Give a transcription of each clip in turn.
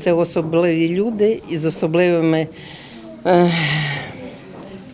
Це особливі люди із особливими е,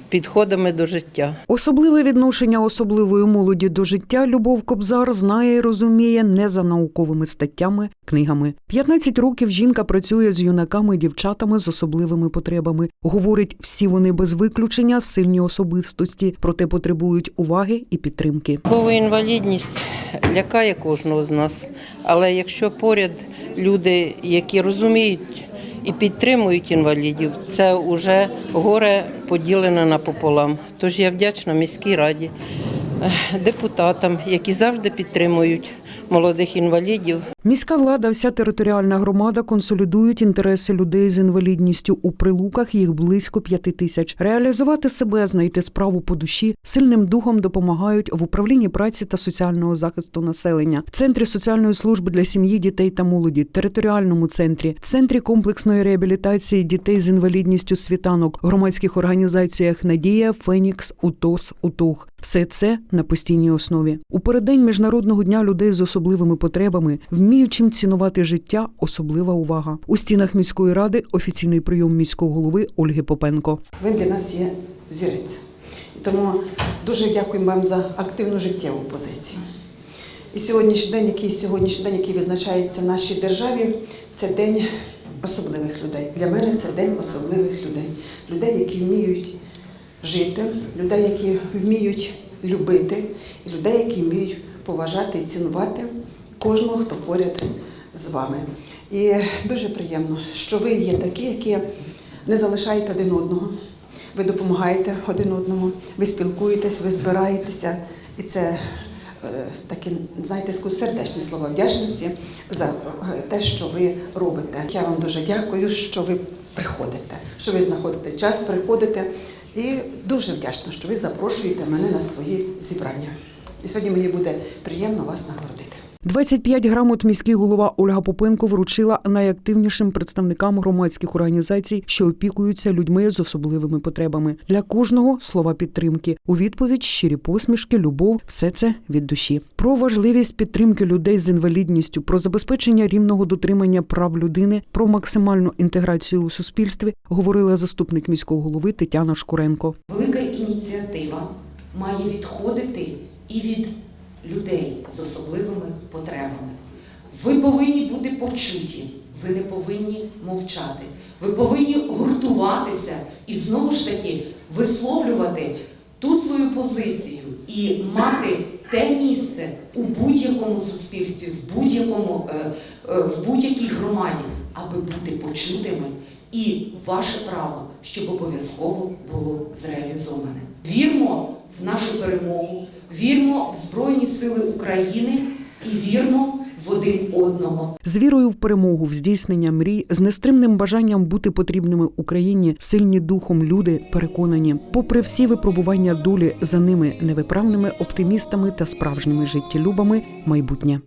підходами до життя. Особливе відношення особливої молоді до життя Любов Кобзар знає і розуміє не за науковими статтями, книгами. 15 років жінка працює з юнаками дівчатами з особливими потребами. Говорить, всі вони без виключення сильні особистості, проте потребують уваги і підтримки. Слово інвалідність лякає кожного з нас, але якщо поряд люди, які розуміють і підтримують інвалідів, це вже горе поділене напополам. Тож я вдячна міській раді, е, депутатам, які завжди підтримують молодих інвалідів. Міська влада, вся територіальна громада консолідують інтереси людей з інвалідністю у прилуках. Їх близько п'яти тисяч. Реалізувати себе, знайти справу по душі, сильним духом допомагають в управлінні праці та соціального захисту населення, в центрі соціальної служби для сім'ї, дітей та молоді, територіальному центрі, центрі комплексної реабілітації дітей з інвалідністю світанок, громадських організаціях Надія, Фенікс, УТОС, УТОГ. Все це на постійній основі. У переддень міжнародного дня людей з особливими потребами, вміючим цінувати життя, особлива увага. У стінах міської ради офіційний прийом міського голови Ольги Попенко. Ви для нас є взірець. Тому дуже дякуємо вам за активну життєву позицію. І сьогоднішній день, який сьогоднішній день, який визначається нашій державі, це день особливих людей. Для мене це день особливих людей. Людей, які вміють жити, людей, які вміють любити, і людей, які вміють поважати і цінувати кожного, хто поряд з вами. І дуже приємно, що ви є такі, які не залишаєте один одного. Ви допомагаєте один одному, ви спілкуєтесь, ви збираєтеся. І це е, такі, знаєте, сердечні слова вдячності за е, те, що ви робите. Я вам дуже дякую, що ви приходите, що ви знаходите час, приходите. І дуже вдячна, що ви запрошуєте мене на свої зібрання. І сьогодні мені буде приємно вас нагородити. 25 грамот міський голова Ольга Попенко вручила найактивнішим представникам громадських організацій, що опікуються людьми з особливими потребами. Для кожного слова підтримки. У відповідь щирі посмішки, любов все це від душі. Про важливість підтримки людей з інвалідністю, про забезпечення рівного дотримання прав людини, про максимальну інтеграцію у суспільстві говорила заступник міського голови Тетяна Шкуренко. Велика ініціатива має відходити і від людей з особливими потребами. Ви повинні бути почуті, ви не повинні мовчати. Ви повинні гуртуватися і знову ж таки висловлювати ту свою позицію і мати те місце у будь-якому суспільстві, в будь-якому е, е, в будь-якій громаді, аби бути почутими, і ваше право, щоб обов'язково було зреалізоване. Вірмо в нашу перемогу, вірмо в Збройні Сили України і вірмо в один одного. З вірою в перемогу, в здійснення мрій, з нестримним бажанням бути потрібними Україні, сильні духом люди переконані, попри всі випробування долі за ними невиправними оптимістами та справжніми життєлюбами майбутнє.